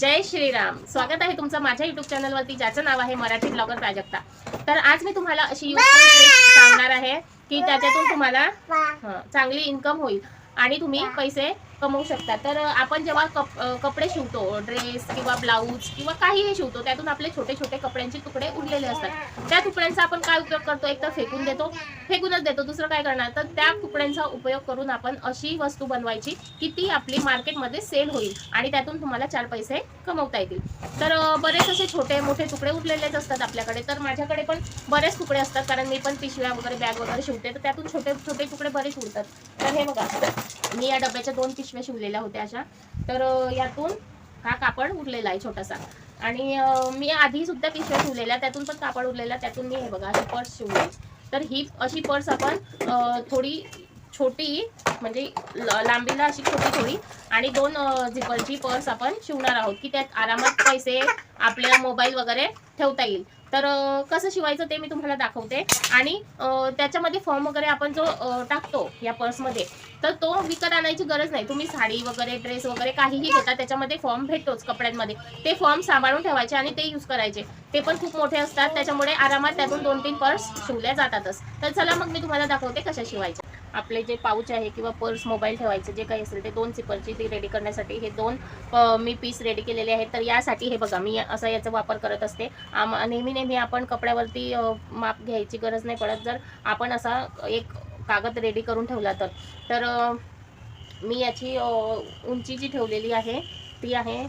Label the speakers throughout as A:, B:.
A: जय श्रीराम. स्वागत आहे तुमचं माझ्या युट्यूब चॅनलवरती ज्याचं नाव आहे मराठी ब्लॉगर प्राजक्ता. तर आज मी तुम्हाला अशी सांगणार आहे की त्याच्यातून तुम्हाला चांगली इन्कम होईल. आणि तुम्ही पैसे कमवू शकता. तर आपण जेव्हा कप कपडे शिवतो ड्रेस किंवा ब्लाऊज किंवा काहीही शिवतो त्यातून आपले छोटे छोटे कपड्यांचे तुकडे उरलेले असतात. त्या तुकड्यांचा आपण काय उपयोग करतो? एक तर फेकून देतो. फेकूनच देतो. दुसरं काय करणार? तर त्या तुकड्यांचा उपयोग करून आपण अशी वस्तू बनवायची की ती आपली मार्केटमध्ये सेल होईल आणि त्यातून तुम्हाला चार पैसे कमवता येतील. तर बरेच असे छोटे मोठे तुकडे उरलेलेच असतात आपल्याकडे. तर माझ्याकडे पण बरेच तुकडे असतात. कारण मी पण पिशव्या वगैरे बॅग वगैरे शिवते. तर त्यातून छोटे छोटे तुकडे बरेच उरतात. तर हे बघा मी या डब्याच्या दोन पिशव्या शिवलेल्या होत्या अशा. तर यातून हा कापड उरलेला आहे छोटासा. आणि मी आधी सुद्धा पिशव्या शिवलेल्या त्यातून पण कापड उरलेला त्यातून मी हे बघा अशी पर्स शिवली. तर ही अशी पर्स आपण थोडी छोटी म्हणजे लांबीला अशी छोटी थोडी आणि दोन झिपरची पर्स आपण शिवणार आहोत की त्यात आरामात पैसे आपल्या मोबाईल वगैरे ठेवता येईल. तर कसं शिवायचं ते मी तुम्हाला दाखवते. आणि त्याच्यामध्ये फॉर्म वगैरे आपण जो टाकतो या पर्समध्ये तर तो विकत आणायची गरज नाही. तुम्ही साडी वगैरे ड्रेस वगैरे काहीही घेता त्याच्यामध्ये फॉर्म भेटतोच कपड्यांमध्ये. ते फॉर्म सांभाळून ठेवायचे आणि ते यूज करायचे. ते पण खूप मोठे असतात त्याच्यामुळे आरामात त्यातून दोन तीन पर्स शिवल्या जातातच. तर चला मग मी तुम्हाला दाखवते कशा शिवायच्या. आपले जे पाऊच आहे किंवा पर्स मोबाईल ठेवायचे जे काही असेल ते दोन सिपरची ती रेडी करण्यासाठी हे दोन मी पीस रेडी केलेले आहेत. तर यासाठी हे बघा मी असा याचा वापर करत असते. आम नेहमी नेहमी आपण कपड्यावरती माप घ्यायची गरज नाही पडत. जर आपण असा एक कागद रेडी करून ठेवला तर. तर मी याची उंची जी ठेवलेली आहे ती आहे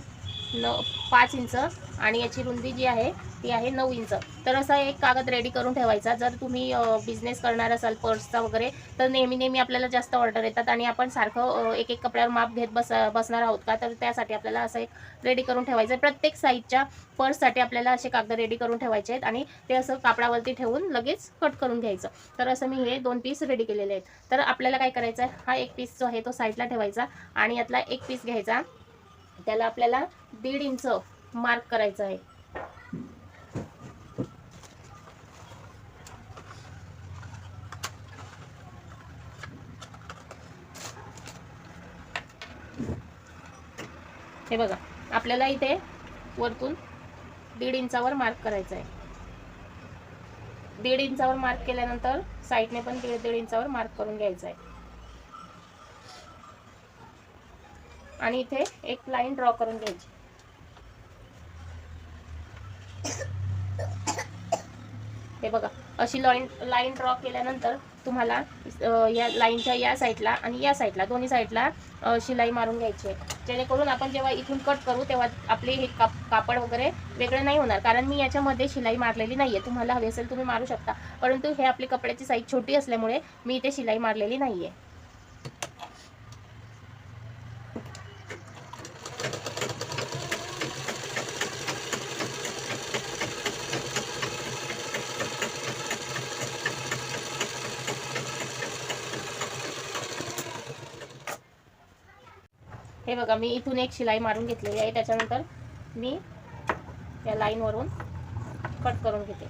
A: न पाच इंच आणि याची रुंदी जी आहे ती आहे नऊ इंच. तर असा एक कागद रेडी करून ठेवायचा. जर तुम्ही बिझनेस करणार असाल पर्सचा वगैरे तर नेहमी नेहमी आपल्याला जास्त ऑर्डर येतात आणि आपण सारखं एक एक कपड्यावर माप घेत बस बसणार आहोत का? तर त्यासाठी आपल्याला असं एक रेडी करून ठेवायचं. प्रत्येक साईजच्या पर्ससाठी आपल्याला असे कागद रेडी करून ठेवायचे आहेत आणि ते असं कापडावरती ठेवून लगेच कट करून घ्यायचं. तर असं मी हे दोन पीस रेडी केलेले आहेत. तर आपल्याला काय करायचं आहे हा एक पीस जो आहे तो साईडला ठेवायचा आणि यातला एक पीस घ्यायचा. त्याला आपल्याला दीड इंच मार्क करायचं आहे. हे बघा आपल्याला इथे वरतून दीड इंचावर मार्क करायचं आहे. दीड इंचावर मार्क केल्यानंतर साईडने पण दीड दीड इंचावर मार्क करून घ्यायचं आहे. आणि इथे एक लाईन ड्रॉ करून घ्यायची. हे बघा अशी लाईन लाईन ड्रॉ केल्यानंतर तुम्हाला या लाईनच्या या साईडला आणि या साईडला दोन्ही साईडला शिलाई मारून घ्यायची आहे. जेणेकरून आपण जेव्हा इथून कट करू तेव्हा आपले हे काप कापड वगैरे वेगळे नाही होणार. कारण मी याच्यामध्ये शिलाई मारलेली नाही आहे तुम्हाला हवी असेल तुम्ही मारू शकता. परंतु हे आपली कपड्याची साईज छोटी असल्यामुळे मी इथे शिलाई मारलेली नाही आहे हे बघा मी इथून एक शिलाई मारून घेतलेली आहे. त्याच्यानंतर मी या लाईनवरून कट करून घेते.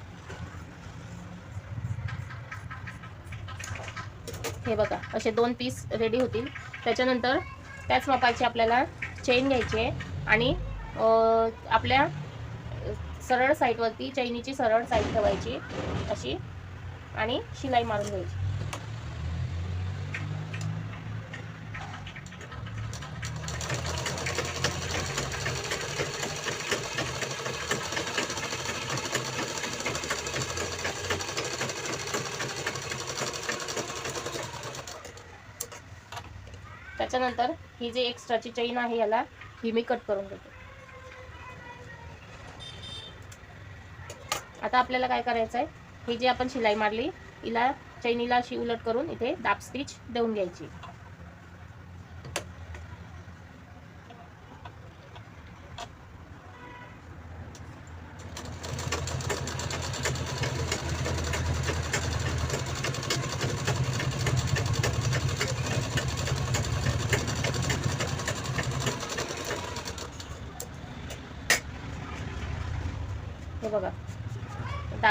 A: हे बघा असे दोन पीस रेडी होतील. त्याच्यानंतर त्याच मापाची आपल्याला चेन घ्यायची आहे आणि आपल्या सरळ साईडवरती चैनीची सरळ साईड ठेवायची अशी आणि शिलाई मारून घ्यायची. त्याच्यानंतर ही जी एक्स्ट्राची चैन आहे याला ही मी कट करून घेते आता आपल्याला काय करायचं आहे ही जी आपण शिलाई मारली हिला चैनीला अशी उलट करून इथे दाब स्टिच देऊन घ्यायची.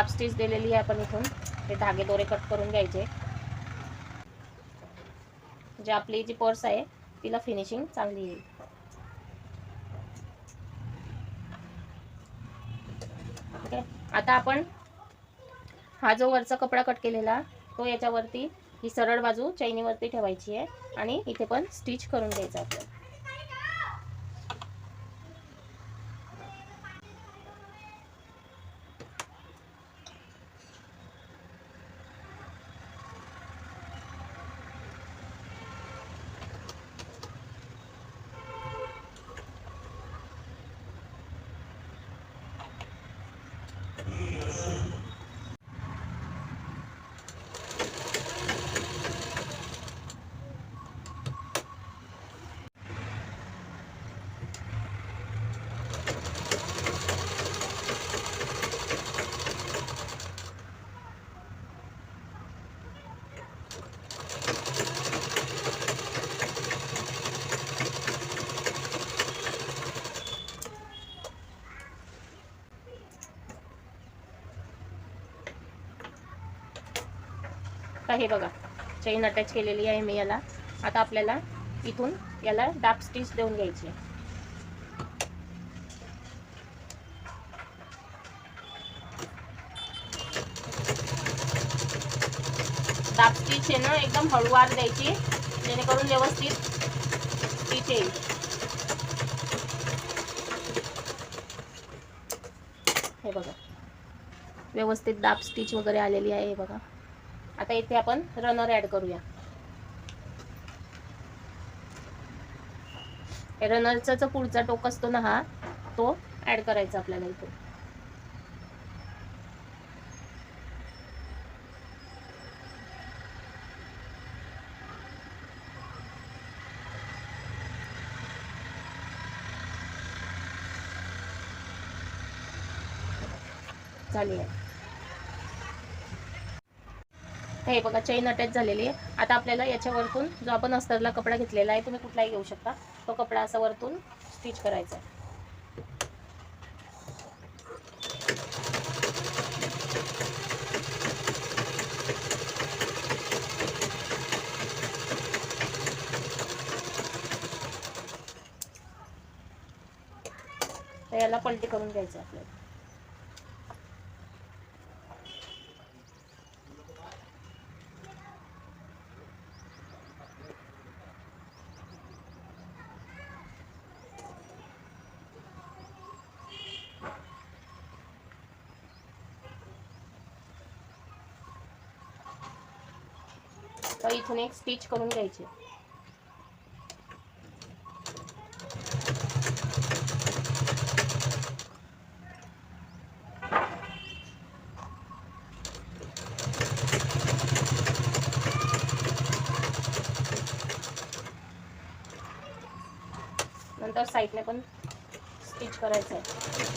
A: हाफ स्टिच दिलेली आहे आपण इथून. हे धागे दोरे कट करून घ्यायचे. जे आपली जी पर्स आहे तिला फिनिशिंग चांगली येईल. ओके? आता आपण हा जो वरचा कपडा कट केलेला तो याच्यावरती ही सरळ बाजू चैनीवरती ठेवायची आहे आणि इथे पण स्टिच करून घ्यायचं आपल्याला. हे बघा. चेन अटॅच केलेली आहे मी याला. आता आपल्याला इथून याला डार्क स्टिच देऊन घ्यायची डार्क स्टिच आहे ना एकदम हळूवार द्यायची. जेणेकरून व्यवस्थित स्टिच येईल हे बघा. व्यवस्थित डाप स्टिच वगैरे आलेली आहे हे बघा. आता इथे आपण रनर ऍड करूया. रनरचा जो पुढचा टोक असतो ना हा तो ऍड करायचा आपल्याला इथे. झाली आता हे बघा चैन अटॅच झालेली आहे. आता आपल्याला याच्यावरतून जो आपण अस्तरला कपडा घेतलेला आहे तुम्ही कुठलाही घेऊ शकता. तो कपडा असा वरतून स्टिच करायचा आहे. तर याला पलटी करून घ्यायचं आहे आपल्याला. तर इथून एक स्टिच करून घ्यायची. नंतर साईडने पण स्टिच करायचं आहे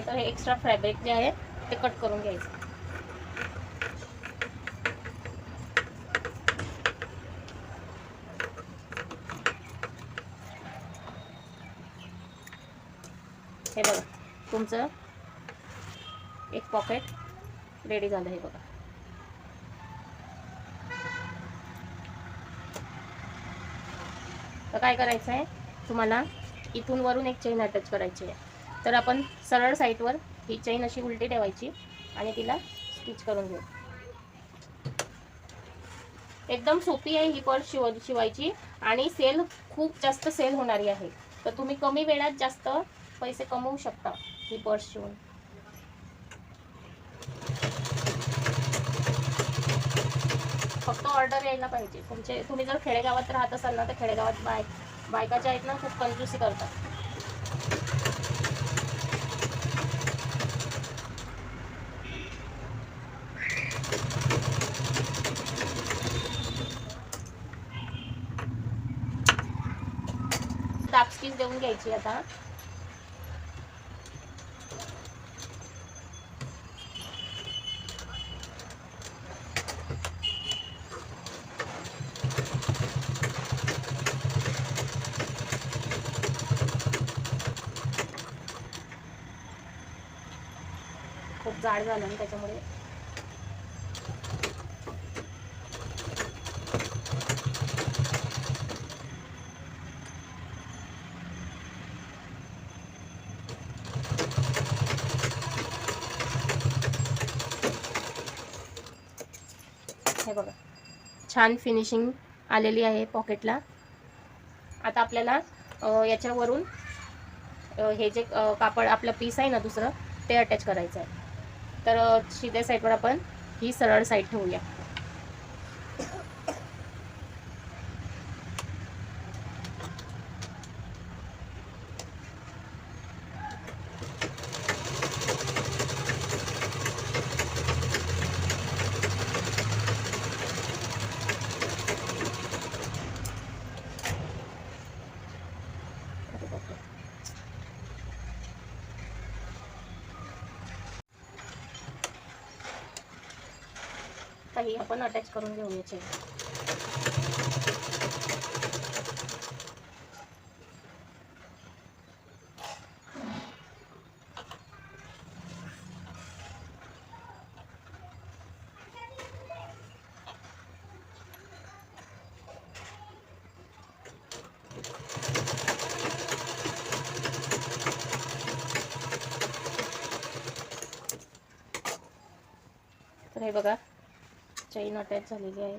A: त्यानंतर हे एक्स्ट्रा फॅब्रिक जे आहे ते कट करून घ्यायचं. हे बघा तुमचं एक पॉकेट रेडी झालं हे बघा. तर काय करायचं आहे तुम्हाला इथून वरून एक चेन अटॅच करायची आहे. तर आपण सरळ साईडवर ही चेन अशी उलटी ठेवायची आणि तिला स्टिच करून घेऊ. एकदम सोपी आहे ही पर्स शिव शिवायची आणि सेल खूप जास्त सेल होणारी आहे. तर तुम्ही कमी वेळात जास्त पैसे कमवू शकता ही पर्स शिवून. फक्त ऑर्डर यायला पाहिजे. तुमचे तुम्ही जर खेडेगावात राहत असाल ना तर खेडेगावात बाय बायकाच्या आहेत ना खूप कंजूसी करतात. घ्यायची आता. खूप जाड झालं ना त्याच्यामुळे. छान फिनिशिंग आलेली आहे पॉकेटला आता आपल्याला याच्यावरून हे जे कापड आपलं पीस आहे ना दुसरं ते अटॅच करायचं आहे. तर शिद्या साईडवर आपण ही सरळ साईड ठेवूया. काही आपण अटॅच करून घेऊ याचे तर हे बघा चैन अटॅच झालेली आहे.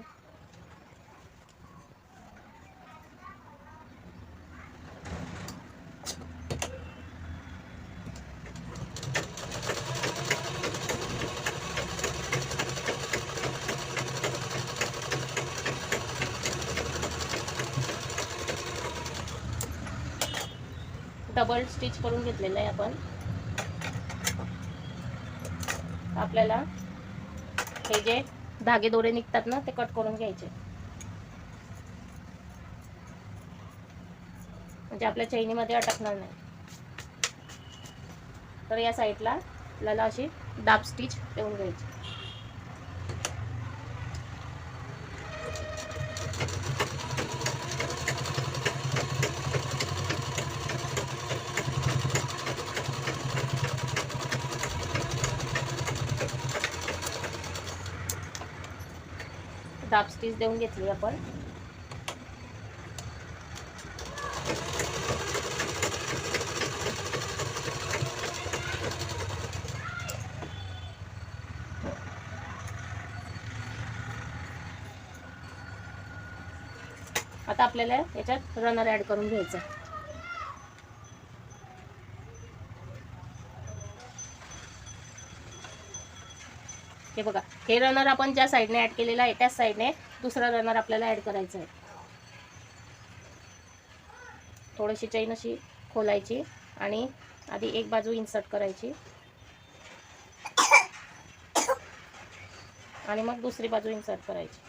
A: डबल स्टिच करून घेतलेलं आहे आपण. आपल्याला हे जे धागे दोरे निघतात ना ते कट करून घ्यायचे. म्हणजे आपल्या चैनीमध्ये अटकणार नाही. तर या साईडला आपल्याला अशी दाब स्टिच देऊन घ्यायची दाब स्टीच देऊन घेतली आपण. आता आपल्याला याच्यात रनर ऍड करून घ्यायचं. हे बघा हे रनर आपण ज्या साईडने ऍड केलेलं आहे त्याच साईडने दुसरा रनर आपल्याला ॲड करायचा आहे. थोडीशी चैन अशी खोलायची आणि आधी एक बाजू इन्सर्ट करायची. आणि मग दुसरी बाजू इन्सर्ट करायची.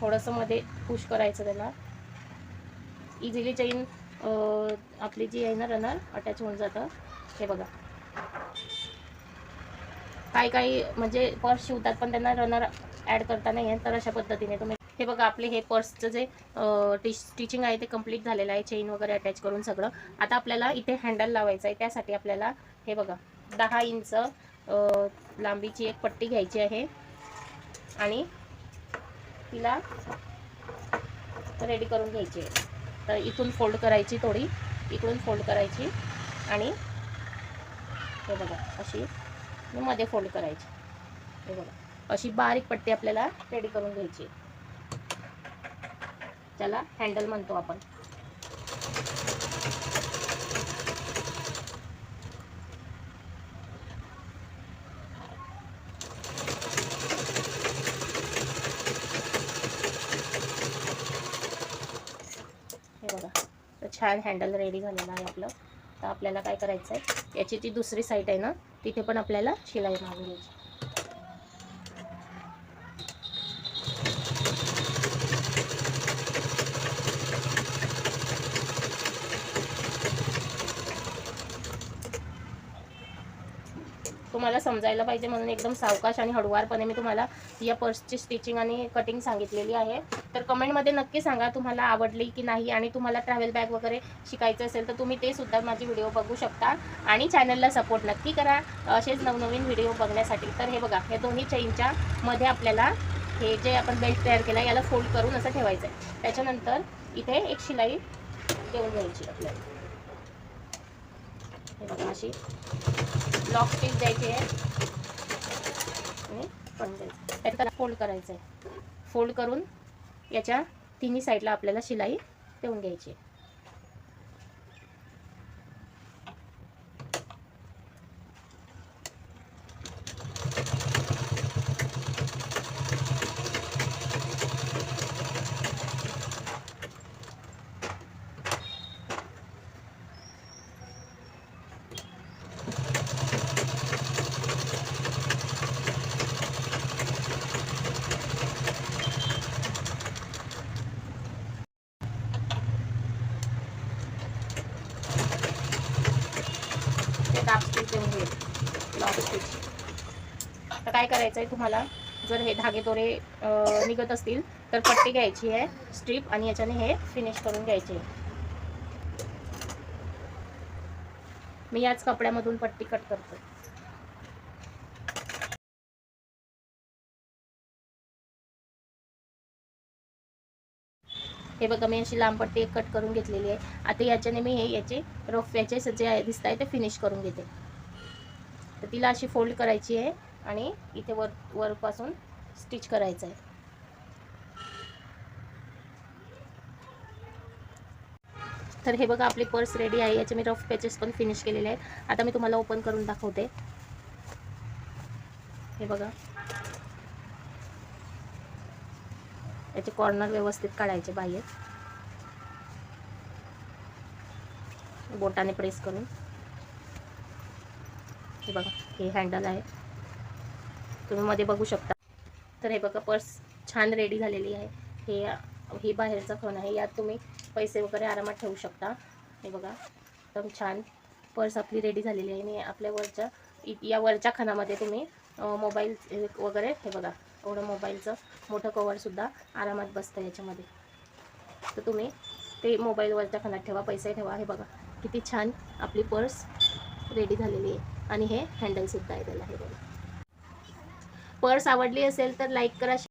A: थोडंसं मध्ये पुश करायचं त्याला. इझिली चैन आपली जी आहे ना रनर अटॅच होऊन जातं. हे बघा. काही काही म्हणजे पर्स शिवतात पण त्यांना रनर ॲड करता नाही आहे तर अशा पद्धतीने तुम्ही हे बघा आपले हे पर्सचं जे स्टिचिंग आहे ते कंप्लीट झालेलं आहे चेन वगैरे अटॅच करून सगळं. आता आपल्याला इथे हँडल लावायचं आहे. त्यासाठी आपल्याला हे बघा दहा इंच लांबीची एक पट्टी घ्यायची आहे. आणि तिला रेडी करून घ्यायची आहे. तर इथून फोल्ड करायची थोडी. इकडून फोल्ड करायची. आणि हे बघा अशी आणि मध्ये फोल्ड करायची. हे बघा. अशी बारीक पट्टी आपल्याला रेडी करून घ्यायची. त्याला हँडल म्हणतो आपण. हे बघा. तर छान हँडल रेडी झालेलं आहे आपलं. तर आपल्याला काय करायचं आहे याची ती दुसरी साईड आहे ना? तिथे पण आपल्याला शिलाई मारून घ्यायची तुम्हाला समजायला पाहिजे म्हणून एकदम सावकाश आणि हळुवारपणे मी तुम्हाला या पर्सची स्टिचिंग आणि कटिंग सांगितलेली आहे. तर कमेंटमध्ये नक्की सांगा तुम्हाला आवडली की नाही आणि तुम्हाला ट्रॅव्हल बॅग वगैरे शिकायचं असेल तर तुम्ही ते सुद्धा माझी व्हिडिओ बघू शकता. आणि चॅनलला सपोर्ट नक्की करा. असेच नवनवीन व्हिडिओ बघण्यासाठी. तर हे बघा हे दोन्ही चेनच्या मध्ये आपल्याला हे जे आपण बेल्ट तयार केला याला फोल्ड करून असं ठेवायचं आहे त्याच्यानंतर इथे एक शिलाई देऊन घ्यायची आपल्याला. हे बघा अशी. ब्लॉक स्टिच द्यायची आहे आणि पण द्यायचं त्याला फोल्ड करायचं आहे फोल्ड करून याच्या तिन्ही साईडला आपल्याला शिलाई देऊन घ्यायची आहे. ते देऊन घेईल तर काय करायचं आहे तुम्हाला? जर हे धागे दोरे निघत असतील तर पट्टी घ्यायची आहे स्ट्रीप आणि याच्याने हे फिनिश करून घ्यायचे. मी याच कपड्यामधून पट्टी कट करतो. हे बघा मी अशी लांब पट्टी एक कट करून घेतलेली आहे. आता याच्याने मी हे याचे रफ याचे जे आहे दिसत आहे ते फिनिश करून घेते. तर तिला अशी फोल्ड करायची आहे आणि इथे वर वरपासून स्टिच करायचं आहे. तर हे बघा आपली पर्स रेडी आहे. याचे मी रफ पॅचेस पण फिनिश केलेले आहेत. आता मी तुम्हाला ओपन करून दाखवते. हे बघा. त्याचे कॉर्नर व्यवस्थित काढायचे बाहेर. बोटाने प्रेस करून. हे बघा हे हँडल आहे. तुम्ही मध्ये बघू शकता. तर हे बघा पर्स छान रेडी झालेली आहे. हे हे बाहेरचा खण आहे. यात तुम्ही पैसे वगैरे आरामात ठेवू शकता. हे बघा एकदम छान पर्स आपली रेडी झालेली आहे. आणि आपल्या वरच्या इ- या वरच्या खणामध्ये तुम्ही मोबाईल वगैरे हे बघा एवढं मोबाईलचं मोठं कवरसुद्धा आरामात बसतं याच्यामध्ये. तर तुम्ही ते मोबाईलवरच्या खनात ठेवा पैसे ठेवा. हे बघा किती छान आपली पर्स रेडी झालेली आहे. आणि हे हँडलसुद्धा आहे त्याला हे बघा. पर्स आवडली असेल तर लाईक करा